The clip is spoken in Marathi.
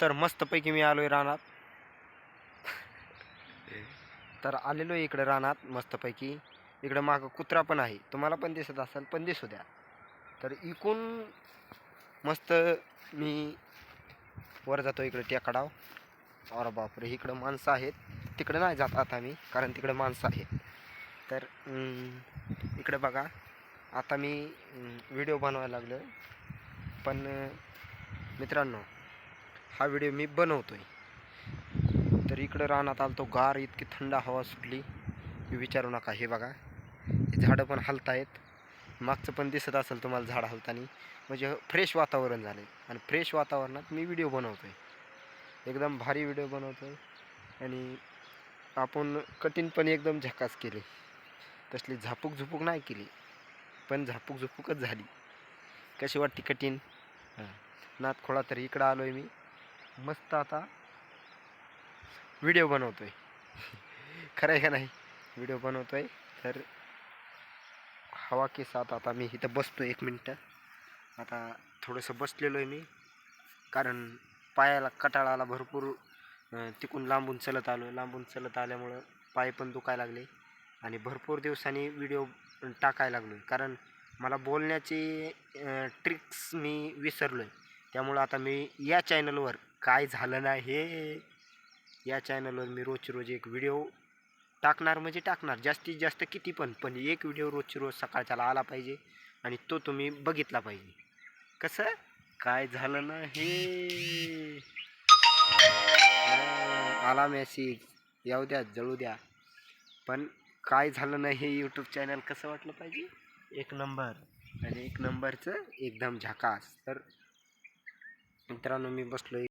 तर मस्तपैकी मी आलो आहे रानात. तर आलेलो आहे इकडे रानात मस्तपैकी. इकडं मागं कुत्रा पण आहे. तुम्हाला पण दिसत असेल पण दिसू द्या. तर इकून मस्त मी वर जातो इकडे टेकडाव. अरे बापरे इकडं माणसं आहेत. तिकडं नाही जात आता मी कारण तिकडं माणसं आहेत. तर इकडं बघा. आता मी व्हिडिओ बनवायला लागलो पण मित्रांनो हा व्हिडिओ मी बनवतो आहे तर इकडं रानात आलतो गार इतकी थंड हवा सुटली. मी विचारू नका हे बघा. हे झाडं पण हलतायत. मागचं पण दिसत असेल तुम्हाला झाड हलताना. म्हणजे फ्रेश वातावरण झालं आणि फ्रेश वातावरणात मी व्हिडिओ बनवतो आहे एकदम भारी व्हिडिओ बनवतो आहे आणि आपण कठीण पण एकदम झकास केले. तसली झापूक झुपूक नाही केली. पण झापूक झुपूकच झाली. कशी वाटते कठीण? हां. नात खोळा तर इकडं आलो आहे मी. मस्त आता व्हिडिओ बनवतो आहे खरं आहे का नाही? व्हिडिओ बनवतो आहे तर हवा के साथ आता मी इथं बसतो एक मिनटं. आता थोडंसं बसलेलो आहे मी. कारण पायाला कटाळा आला भरपूर. तिकून लांबून चलत आलो लांबून चलत आल्यामुळं पाय पण दुखायला लागले. आणि भरपूर दिवसांनी व्हिडिओ टाकायला लागलो आहे कारण मला बोलण्याची ट्रिक्स मी विसरलो आहे त्यामुळं आता मी या चॅनलवर काय झालं नाही हे? या चॅनलवर मी रोजची रोज एक व्हिडिओ टाकणार म्हणजे टाकणार. जास्तीत जास्त किती पण पण एक व्हिडिओ रोजची रोज सकाळच्याला आला पाहिजे आणि तो तुम्ही बघितला पाहिजे. कसं? काय झालं ना हे? आला मेसेज येऊ द्या जळू द्या. पण काय झालं नाही हे यूट्यूब चॅनल कसं वाटलं पाहिजे? एक नंबर. आणि एक नंबरचं एकदम झाकास. तर मित्रांनो मी बसलो